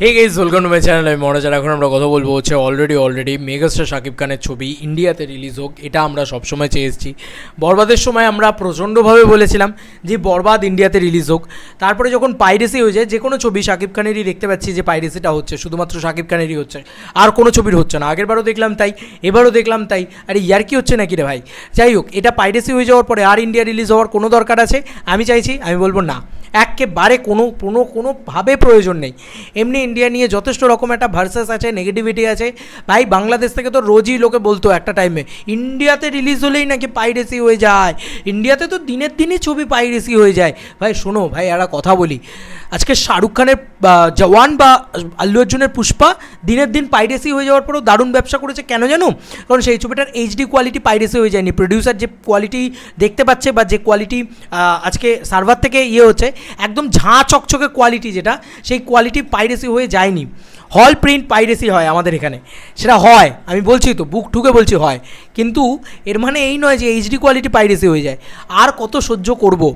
Hey guys welcome to my channel আমি মহারাজার এখন আমরা কথা বলব হচ্ছে অলরেডি অলরেডি মেগাস্টার শাকিব খানের ছবি ইন্ডিয়াতে রিলিজ হোক, এটা আমরা সবসময় চেয়ে বরবাদের সময় আমরা প্রচণ্ডভাবে বলেছিলাম যে বরবাদ ইন্ডিয়াতে রিলিজ হোক। তারপরে যখন পাইরেসি হয়ে যায় যে কোনো ছবি শাকিব খানেরই দেখতে পাচ্ছি যে পাইরেসিটা হচ্ছে, শুধুমাত্র শাকিব খানেরই হচ্ছে। আর কোনো ছবির হচ্ছে না। আগেরবারও দেখলাম তাই, এবারও দেখলাম তাই। আরে ইয়ার কি হচ্ছে নাকি রে ভাই? যাই হোক, এটা পাইরেসি হয়ে যাওয়ার পরে আর ইন্ডিয়া রিলিজ হওয়ার কোনো দরকার আছে? আমি চাইছি, আমি বলব না। একেবারে কোনো কোনো, কোনোভাবে প্রয়োজন নেই। এমনি ইন্ডিয়া নিয়ে যথেষ্ট রকম একটা ভার্সেস আছে নেগেটিভিটি আছে। ভাই, বাংলাদেশ থেকে তো রোজই লোকে বলতো একটা টাইমে ইন্ডিয়াতে রিলিজ হলেই নাকি পাইরেসি হয়ে যায়। ইন্ডিয়াতে তো দিনের দিনই ছবি পাইরেসি হয়ে যায়। ভাই, শোনো, ভাই, একটা কথা বলি। আজকে শাহরুখ খানের জওয়ান বা আল্লু অর্জুনের পুষ্পা দিনের দিন পাইরেসি হয়ে যাওয়ার পরেও দারুণ ব্যবসা করেছে। কেন জানো? কারণ সেই ছবিটার এইচডি কোয়ালিটি পাইরেসি হয়ে যায়নি। প্রডিউসার যে কোয়ালিটি দেখতে পাচ্ছে বা যে কোয়ালিটি আজকে সার্ভার থেকে ইয়ে হচ্ছে একদম ঝাঁ চকচকে কোয়ালিটি যেটা, সেই কোয়ালিটি পাইরেসি হয়ে যায়নি। হল প্রিন্ট পাইরেসি হয় আমাদের এখানে। সেটা হয়, আমি বলছি তো, বুক ঠুকে বলছি হয়। কিন্তু এর মানে এই নয় যে এইচডি কোয়ালিটি পাইরেসি হয়ে যায়। আর কত সহ্য করব?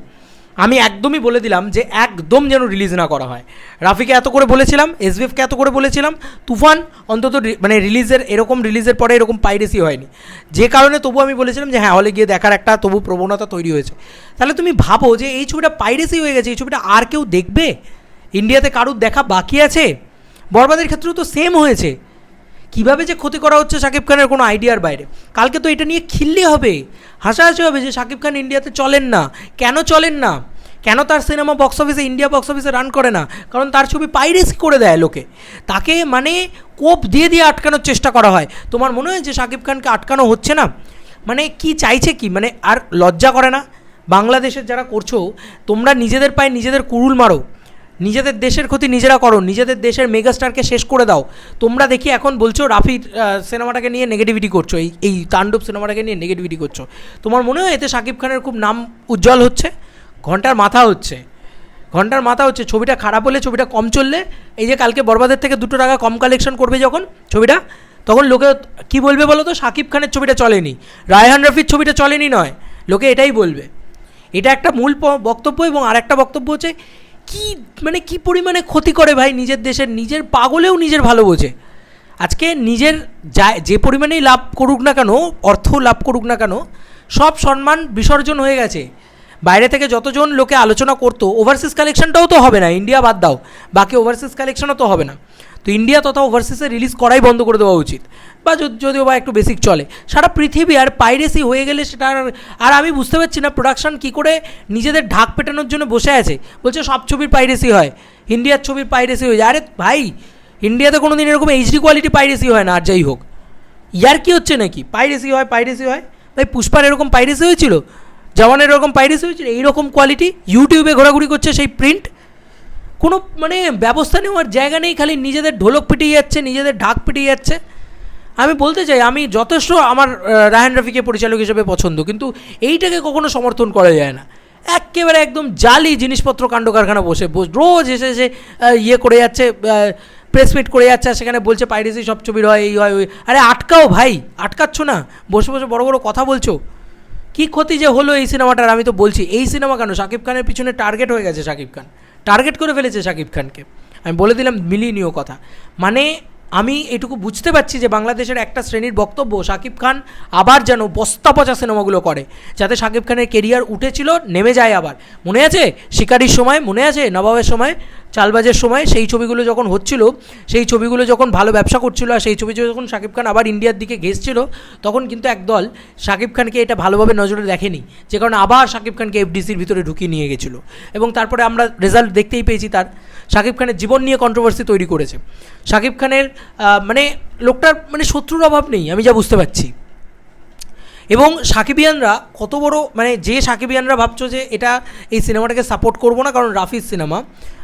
আমি একদমই বলে দিলাম যে একদম যেন রিলিজ না করা হয়। রাফিকে এত করে বলেছিলাম, এসবিএফকে এত করে বলেছিলাম, তুফান অন্তত মানে রিলিজের এরকম রিলিজের পরে এরকম পাইরেসি হয়নি। যে কারণে তবু আমি বলেছিলাম যে হ্যাঁ হলে গিয়ে দেখার একটা তবু প্রবণতা তৈরি হয়েছে। তাহলে তুমি ভাবো যে এই ছবিটা পাইরেসি হয়ে গেছে, এই ছবিটা আর কেউ দেখবে? ইন্ডিয়াতে কারুর দেখা বাকি আছে? বরবাদের ক্ষেত্রেও তো সেম হয়েছে। কীভাবে যে ক্ষতি করা হচ্ছে শাকিব খানের কোনো আইডিয়ার বাইরে? কালকে তো এটা নিয়ে খিল্লি হবে, হাসাহাসি হবে যে শাকিব খান ইন্ডিয়াতে চলেন না। কেন চলেন না? কেন তার সিনেমা বক্স অফিসে ইন্ডিয়া বক্স অফিসে রান করে না? কারণ তার ছবি পাইরেসি করে দেয় লোকে। তাকে মানে কোপ দিয়ে দিয়ে আটকানোর চেষ্টা করা হয়। তোমার মনে হয় যে শাকিব খানকে আটকানো হচ্ছে না? মানে কি চাইছে কি? মানে আর লজ্জা করে না? বাংলাদেশের যারা করছ, তোমরা নিজেদের পায়ে নিজেদের কুড়ুল মারো। নিজেদের দেশের ক্ষতি নিজেরা করো, নিজেদের দেশের মেগাস্টারকে শেষ করে দাও। তোমরা দেখি এখন বলছো রাফির সিনেমাটাকে নিয়ে নেগেটিভিটি করছ, এই এই তাণ্ডব সিনেমাটাকে নিয়ে নেগেটিভিটি করছ। তোমার মনে হয় এতে শাকিব খানের খুব নাম উজ্জ্বল হচ্ছে? ঘণ্টার মাথা হচ্ছে। ঘণ্টার মাথা হচ্ছে, ছবিটা খারাপ হলে ছবিটা কম চললে, এই যে কালকে বরবাদের থেকে দুটো টাকা কম কালেকশন করবে যখন ছবিটা, তখন লোকে কি বলবে বলো তো? শাকিব খানের ছবিটা চলেনি। রায়হান রফির ছবিটা চলেনি নয়। লোকে এটাই বলবে। এটা একটা মূল বক্তব্য এবং আরেকটা বক্তব্য হচ্ছে কি মানে কি পরিমাণে ক্ষতি করে ভাই নিজের দেশের? নিজের পাগলেও নিজের ভালো বোঝে। আজকে নিজের যা যে পরিমাণেই লাভ করুক না কেন, অর্থ লাভ করুক না কেন, সব সম্মান বিসর্জন হয়ে গেছে। বাইরে থেকে যতজন লোকে আলোচনা করতো ওভারসিজ কালেকশনটাও তো হবে না ইন্ডিয়া বাদ দাও। বাকি ওভারসিজ কালেকশনও তো হবে না। তো ইন্ডিয়া তথা ওভারসিজে রিলিজ করাই বন্ধ করে দেওয়া উচিত। বা যদিও বা একটু বেসিক চলে। সারা পৃথিবী আর পাইরেসি হয়ে গেলে সেটা আর- আর আমি বুঝতে পারছি না প্রোডাকশন কী করে নিজেদের ঢাক পেটানোর জন্য বসে আছে। বলছে সব ছবির পাইরেসি হয়। ইন্ডিয়ার ছবির পাইরেসি হয়ে যায়। আরে ভাই ইন্ডিয়াতে কোনো দিন এরকম এইচডি কোয়ালিটি পাইরেসি হয় না, আর যাই হোক। ইয়ার কি হচ্ছে নাকি? পাইরেসি হয় পাইরেসি হয়। ভাই, পুষ্পার এরকম পাইরেসি হয়েছিল? জওয়ানের এরকম পাইরেসি হয়েছিল? এইরকম কোয়ালিটি ইউটিউবে ঘোরাঘুরি করছে সেই প্রিন্ট কোনো মানে ব্যবস্থা নেওয়ার জায়গা নেই, খালি নিজেদের ঢোলক পিটিয়ে যাচ্ছে, নিজেদের ঢাক পিটিয়ে যাচ্ছে। আমি বলতে চাই, আমি যথেষ্ট আমার রায়হান রফিকে পরিচালক হিসেবে পছন্দ, কিন্তু এইটাকে কখনো সমর্থন করা যায় না। একেবারে একদম জালি জিনিসপত্র কাণ্ড কারখানা বসে, রোজ এসে এসে ইয়ে করে যাচ্ছে প্রেস মিট করে যাচ্ছে সেখানে বলছে পাইরেসি সব ছবির হয়, এই হয়, ওই, আরে আটকাও ভাই, আটকাচ্ছ না, বসে বসে বড় বড় কথা বলছো। কি ক্ষতি যে হলো এই সিনেমাটার, আমি তো বলছি, এই সিনেমা কেন? শাকিব খানের পিছনে টার্গেট হয়ে গেছে শাকিব খান। টার্গেট করে ফেলেছে শাকিব খানকে। আমি বলে দিলাম মিলিনীয় কথা। মানে আমি এটুকু বুঝতে পারছি যে বাংলাদেশের একটা শ্রেণির বক্তব্য শাকিব খান আবার যেন বস্তা পচা সিনেমাগুলো করে, যাতে শাকিব খানের কেরিয়ার উঠেছিল, নেমে যায় আবার। মনে আছে? শিকারির সময়, মনে আছে? নবাবের সময়? চালবাজের সময় সেই ছবিগুলো যখন হচ্ছিল, সেই ছবিগুলো যখন ভালো ব্যবসা করছিল আর সেই ছবি যখন শাকিব খান আবার ইন্ডিয়ার দিকে ঘেসছিল তখন কিন্তু একদল শাকিব খানকে এটা ভালোভাবে নজরে দেখেনি। যে কারণে আবার শাকিব খানকে এফডিসির ভিতরে ঢুকিয়ে নিয়ে গেছিল। এবং তারপরে আমরা রেজাল্ট দেখতেই পেয়েছি তার। শাকিব খানের জীবন নিয়ে কন্ট্রোভার্সি তৈরি করেছে। শাকিব খানের মানে লোকটার মানে শত্রুর অভাব নেই, আমি যা বুঝতে পারছি। এবং সাকিবিয়ানরা কত বড় মানে যে সাকিবিয়ানরা ভাবছ যে এটা এই সিনেমাটাকে সাপোর্ট করব না, কারণ রাফিজ সিনেমা।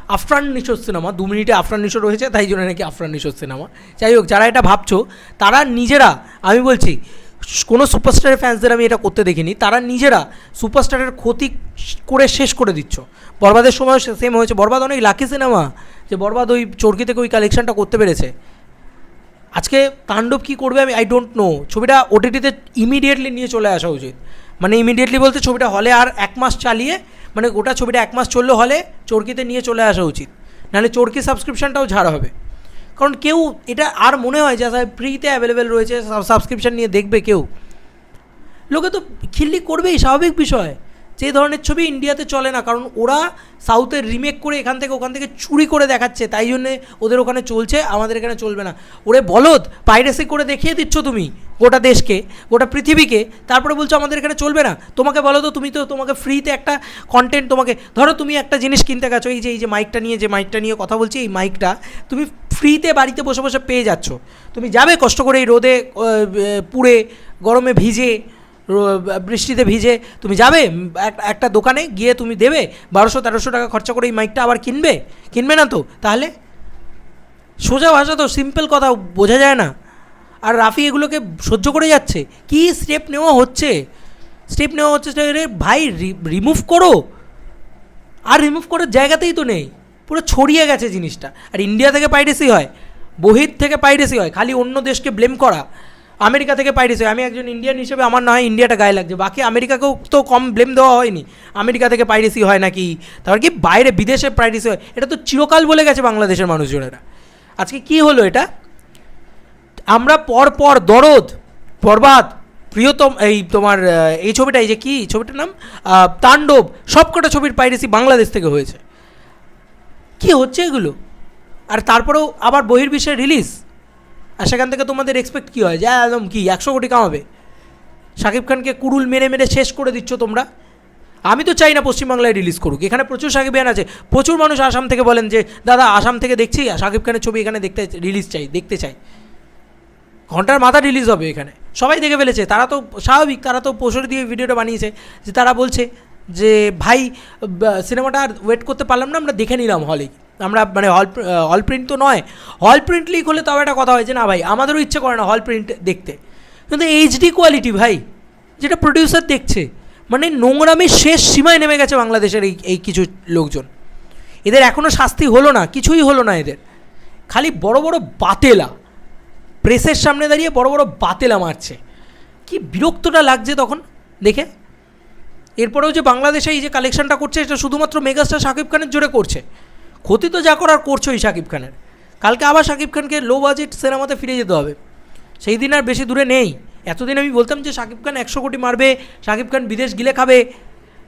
আফরান নিশোর সিনেমা, দু মিনিটে আফরান নিশো রয়েছে তাই জন্য নাকি আফরান নিশোর সিনেমা। যাই হোক, যারা এটা ভাবছ, তারা নিজেরা, আমি বলছি, কোনো সুপারস্টারের ফ্যান্সদের আমি এটা করতে দেখিনি, তারা নিজেরা সুপারস্টারের ক্ষতি করে শেষ করে দিচ্ছ। বরবাদের সময় সেম হয়েছে। বরবাদ অনেক লাকি সিনেমা যে বরবাদ ওই চরকি থেকে ওই কালেকশনটা করতে পেরেছে। আজকে তাণ্ডব কী করবে আমি আই ডোন্ট নো ছবিটা ওটিটিতে ইমিডিয়েটলি নিয়ে চলে আসা উচিত। মানে ইমিডিয়েটলি বলতে ছবিটা হলে আর এক মাস চালিয়ে মানে গোটা ছবিটা এক মাস চললে হলে চরকিতে নিয়ে চলে আসা উচিত। নাহলে চরকি সাবস্ক্রিপশানটাও ঝাড় হবে। কারণ কেউ, এটা আর মনে হয় যে ফ্রিতে অ্যাভেলেবেল রয়েছে সাবস্ক্রিপশান নিয়ে দেখবে কেউ। লোকে তো খিল্লি করবেই, স্বাভাবিক বিষয়। যে ধরনের ছবি ইন্ডিয়াতে চলে না, কারণ ওরা সাউথের রিমেক করে এখান থেকে ওখান থেকে চুরি করে দেখাচ্ছে, তাই জন্যে ওদের ওখানে চলছে, আমাদের এখানে চলবে না। ওরে বলদ পাইরেসি করে দেখিয়ে দিচ্ছ তুমি গোটা দেশকে, গোটা পৃথিবীকে, তারপরে বলছো আমাদের এখানে চলবে না। তোমাকে বলো তো, তুমি তো তোমাকে ফ্রিতে একটা কন্টেন্ট তোমাকে, ধরো তুমি একটা জিনিস কিনতে গেছো, এই যে এই যে মাইকটা নিয়ে, যে মাইকটা নিয়ে কথা বলছি, এই মাইকটা তুমি ফ্রিতে বাড়িতে বসে বসে পেয়ে যাচ্ছ। তুমি যাবে কষ্ট করে এই রোদে পুড়ে, গরমে ভিজে বৃষ্টিতে ভিজে তুমি যাবে এক- একটা দোকানে গিয়ে তুমি দেবে, বারোশো তেরোশো টাকা খরচা করে এই মাইকটা আবার কিনবে? কিনবে না তো? তাহলে সোজা ভাষা তো সিম্পল কথা, বোঝা যায় না। আর রাফি এগুলোকে সহ্য করে যাচ্ছে। কি স্টেপ নেওয়া হচ্ছে? স্টেপ নেওয়া হচ্ছে ভাই রিমুভ করো। আর রিমুভ করার জায়গাতেই তো নেই। পুরো ছড়িয়ে গেছে জিনিসটা। আর ইন্ডিয়া থেকে পাইরেসি হয় বহির থেকে পাইরেসি হয়, খালি অন্য দেশকে ব্লেম করা। আমেরিকা থেকে পাইরেসি আমি একজন ইন্ডিয়ান হিসেবে আমার নয় ইন্ডিয়াটা গায়ে লাগছে। বাকি আমেরিকাকেও তো কম ব্লেম দেওয়া হয়নি। আমেরিকা থেকে পাইরেসি হয় নাকি? তারপর কি বাইরে বিদেশে পাইরেসি হয়? এটা তো চিরকাল বলে গেছে বাংলাদেশের মানুষজনেরা। আজকে কি হলো এটা? আমরা পর পর দরদ, বরবাদ, প্রিয়তম এই তোমার এই ছবিটা, এই যে কি ছবিটার নাম? তাণ্ডব, সবকটা ছবির পাইরেসি বাংলাদেশ থেকে হয়েছে। কি হচ্ছে এগুলো? আর তারপরেও আবার বহির্বিশ্বে রিলিজ আর সেখান থেকে তোমাদের এক্সপেক্ট কী হয়? যে একদম কি, একশো কোটি কামাবে। শাকিব খানকে কুড়ুল মেরে মেরে শেষ করে দিচ্ছ তোমরা? আমি তো চাই না পশ্চিমবাংলায় রিলিজ করুক। এখানে প্রচুর সাকিবিয়ান আছে। প্রচুর মানুষ আসাম থেকে বলেন যে, দাদা, আসাম থেকে দেখছি, শাকিব খানের ছবি এখানে দেখতে রিলিজ চাই, দেখতে চাই। ঘণ্টার মাথা রিলিজ হবে এখানে। সবাই দেখে ফেলেছে। তারা তো স্বাভাবিক, তারা তো পোষর দিয়ে ভিডিওটা বানিয়েছে, যে তারা বলছে যে, ভাই সিনেমাটা আর ওয়েট করতে পারলাম না, আমরা দেখে নিলাম হলে আমরা মানে হল হল প্রিন্ট তো নয়। হল প্রিন্ট লিক হলে তবে একটা কথা হয় যে, না ভাই, আমাদেরও ইচ্ছে করে না হল প্রিন্ট দেখতে। কিন্তু এইচডি কোয়ালিটি ভাই, যেটা প্রডিউসার দেখছে মানে নোংরামের শেষ সীমায় নেমে গেছে বাংলাদেশের এই এই কিছু লোকজন। এদের এখনও শাস্তি হলো না, কিছুই হলো না এদের। খালি বড় বড় বাতেলা, প্রেসের সামনে দাঁড়িয়ে বড় বড় বাতেলা মারছে। কি বিরক্তটা লাগছে তখন, দেখে? এরপরেও যে বাংলাদেশে এই যে কালেকশনটা করছে, এটা শুধুমাত্র মেগাস্টার শাকিব খানের জোরে করছে। ক্ষতি তো যা করার করছোই শাকিব খানের। কালকে আবার শাকিব খানকে লো বাজেট সিনেমাতে ফিরে যেতে হবে। সেই দিন আর বেশি দূরে নেই। এতদিন আমি বলতাম যে শাকিব খান একশো কোটি মারবে, শাকিব খান বিদেশ গিলে খাবে।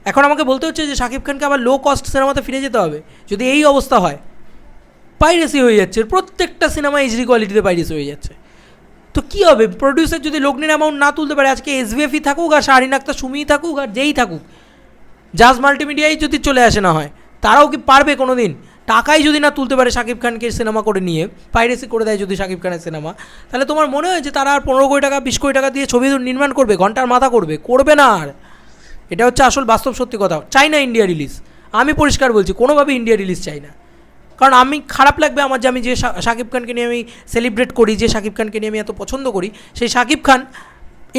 এখন আমাকে বলতে হচ্ছে যে শাকিব খানকে আবার লো কস্ট সিনেমাতে ফিরে যেতে হবে। যদি এই অবস্থা হয়, পাইরেসি হয়ে যাচ্ছে। প্রত্যেকটা সিনেমা এইচডি কোয়ালিটিতে পাইরেসি হয়ে যাচ্ছে। তো কী হবে? প্রডিউসার যদি লগ্নির অ্যামাউন্ট না তুলতে পারে, আজকে এসবিএফই থাকুক আর শাহরিন আক্তার, সুমিই থাকুক আর যেই থাকুক জাজ মাল্টিমিডিয়াই যদি চলে আসে না হয়, তারাও কি পারবে কোনো দিন টাকাই যদি না তুলতে পারে শাকিব খানকে সিনেমা করে নিয়ে, পাইরেসি করে দেয় যদি শাকিব খানের সিনেমা, তাহলে তোমার মনে হয় যে তারা আর পনেরো কোটি টাকা, বিশ কোটি টাকা দিয়ে ছবি নির্মাণ করবে, ঘণ্টার মাথা করবে? করবে না আর। এটা হচ্ছে আসল বাস্তব সত্যি কথা। চাই না ইন্ডিয়া রিলিজ। আমি পরিষ্কার বলছি, কোনোভাবে ইন্ডিয়া রিলিজ চাই না। কারণ আমি খারাপ লাগবে আমার যে আমি যে শাকিব খানকে নিয়ে আমি সেলিব্রেট করি, যে শাকিব খানকে নিয়ে আমি এত পছন্দ করি, সেই শাকিব খান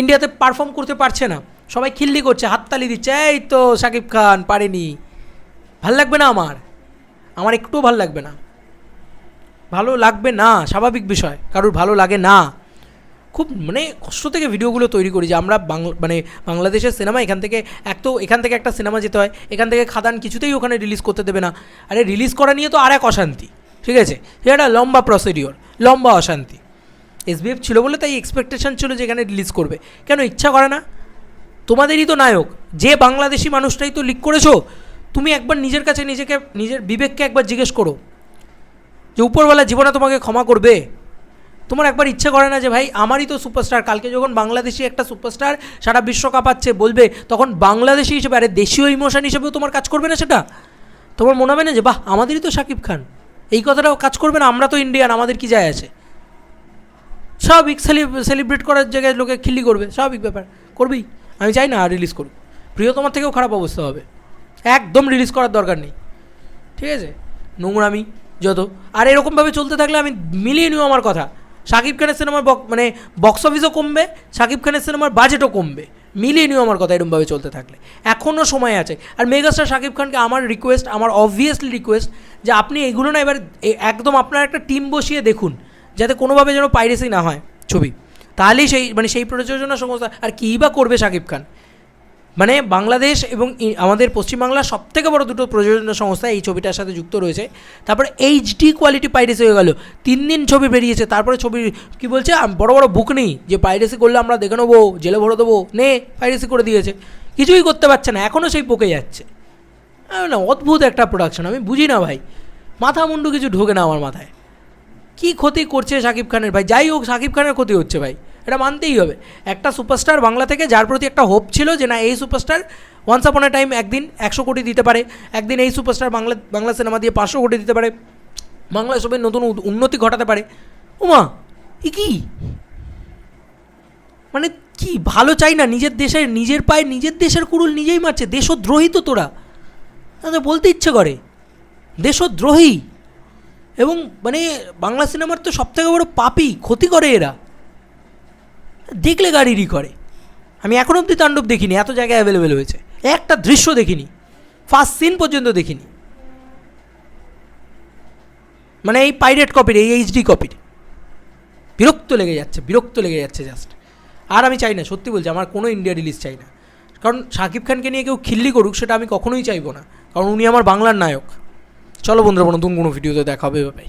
ইন্ডিয়াতে পারফর্ম করতে পারছে না। সবাই খিল্লি করছে, হাততালি দিচ্ছে, এই তো শাকিব খান, পারেনি। ভালো লাগবে না আমার। আমার একটুও ভালো লাগবে না। ভালো লাগবে না, স্বাভাবিক বিষয়, কারোর ভালো লাগে না। খুব মানে কষ্ট থেকে ভিডিওগুলো তৈরি করি যে আমরা বাংলা মানে বাংলাদেশের সিনেমা এখান থেকে এক তো এখান থেকে একটা সিনেমা যেতে হয়, এখান থেকে খাদান কিছুতেই ওখানে রিলিজ করতে দেবে না। আরে রিলিজ করা নিয়ে তো আর এক অশান্তি, ঠিক আছে? এটা একটা লম্বা প্রসিডিওর লম্বা অশান্তি। এসবিএফ ছিল বলে তাই এক্সপেকটেশন ছিল যে এখানে রিলিজ করবে। কেন ইচ্ছা করে না? তোমাদেরই তো নায়ক, যে বাংলাদেশি মানুষটাই তো লিক করেছ তুমি একবার নিজের কাছে নিজেকে, নিজের বিবেককে একবার জিজ্ঞেস করো যে উপরওয়ালা জীবনে তোমাকে ক্ষমা করবে। তোমার একবার ইচ্ছে করে না যে, ভাই, আমারই তো সুপারস্টার কালকে যখন বাংলাদেশি একটা সুপারস্টার সারা বিশ্ব কাঁপাচ্ছে বলবে, তখন বাংলাদেশি হিসেবে, আরে দেশীয় ইমোশন হিসেবেও তোমার কাজ করবে না সেটা? তোমার মনে হবে না যে, বাহ, আমাদেরই তো শাকিব খান। এই কথাটাও কাজ করবে না, আমরা তো ইন্ডিয়ান আমাদের কি যায় আছে? স্বাভাবিক সেলিব্রেট করার জায়গায় লোকে খিল্লি করবে, স্বাভাবিক ব্যাপার। করবেই। আমি চাই না রিলিজ করুক। প্রিয়তমার থেকেও খারাপ অবস্থা হবে। একদম রিলিজ করার দরকার নেই। ঠিক আছে? নোংরামি যত। আর এরকমভাবে চলতে থাকলে আমি মিলিয়ে নিও আমার কথা। শাকিব খানের সিনেমার মানে বক্স অফিসও কমবে শাকিব খানের সিনেমার বাজেটও কমবে। মিলিয়ে নিও আমার কথা এরকমভাবে চলতে থাকলে। এখনও সময় আছে। আর মেগাস্টার শাকিব খানকে আমার রিকোয়েস্ট আমার অবভিয়াসলি রিকোয়েস্ট যে আপনি এগুলো না এবার একদম আপনার একটা টিম বসিয়ে দেখুন, যাতে কোনোভাবে যেন পাইরেসি না হয় ছবি। তাহলেই সেই মানে সেই প্রযোজনা সংস্থা আর কী বা করবে শাকিব খান? মানে বাংলাদেশ এবং আমাদের পশ্চিমবাংলার সব থেকে বড় দুটো প্রযোজনা সংস্থা এই ছবিটার সাথে যুক্ত রয়েছে। তারপরে এইচডি কোয়ালিটি পাইরেসি হয়ে গেল। তিন দিন ছবি বেরিয়েছে, তারপরে ছবি কি বলছে? বড় বড় বুক নেই, যে পাইরেসি করলে আমরা দেখে নেব, জেলে ভরে দেবো, নে পাইরেসি করে দিয়েছে। কিছুই করতে পারছে না এখনও সেই পোকে যাচ্ছে। না, অদ্ভুত একটা প্রোডাকশন আমি বুঝি না ভাই। মাথা মুন্ডু কিছু ঢোকে না আমার মাথায়। কি ক্ষতি করছে শাকিব খানের ভাই? যাই হোক, শাকিব খানের ক্ষতি হচ্ছে ভাই। এটা মানতেই হবে। একটা সুপারস্টার বাংলা থেকে যার প্রতি একটা হোপ ছিল যে না, এই সুপারস্টার ওয়ান্স আপন এ টাইম একদিন একশো কোটি দিতে পারে, একদিন এই সুপারস্টার বাংলা বাংলা সিনেমা দিয়ে পাঁচশো কোটি দিতে পারে, বাংলা সবের নতুন উন্নতি ঘটাতে পারে। উমা ই কি? মানে কি, ভালো চাই না, নিজের দেশের, নিজের পায়ে, নিজের দেশের কুড়ুল নিজেই মারছে, দেশদ্রোহী তো তোরা। তাদের বলতে ইচ্ছে করে। দেশদ্রোহী। এবং মানে বাংলা সিনেমার তো সবথেকে বড় পাপি, ক্ষতি করে এরা। দেখলে গাড়ি রি করে। আমি এখন অবধি তাণ্ডব দেখিনি, এত জায়গায় অ্যাভেলেবেল হয়েছে। একটা দৃশ্য দেখিনি ফার্স্ট সিন পর্যন্ত দেখিনি। মানে এই পাইরেট কপির এই এইচডি কপির বিরক্ত লেগে যাচ্ছে, বিরক্ত লেগে যাচ্ছে জাস্ট আর আমি চাই না, সত্যি বলছি, আমার কোনো ইন্ডিয়া রিলিজ চাই না। কারণ শাকিব খানকে নিয়ে কেউ খিল্লি করুক, সেটা আমি কখনোই চাইব না। কারণ উনি আমার বাংলার নায়ক। চলো বন্ধুরা, নতুন কোনো ভিডিওতে দেখা হবে ভাই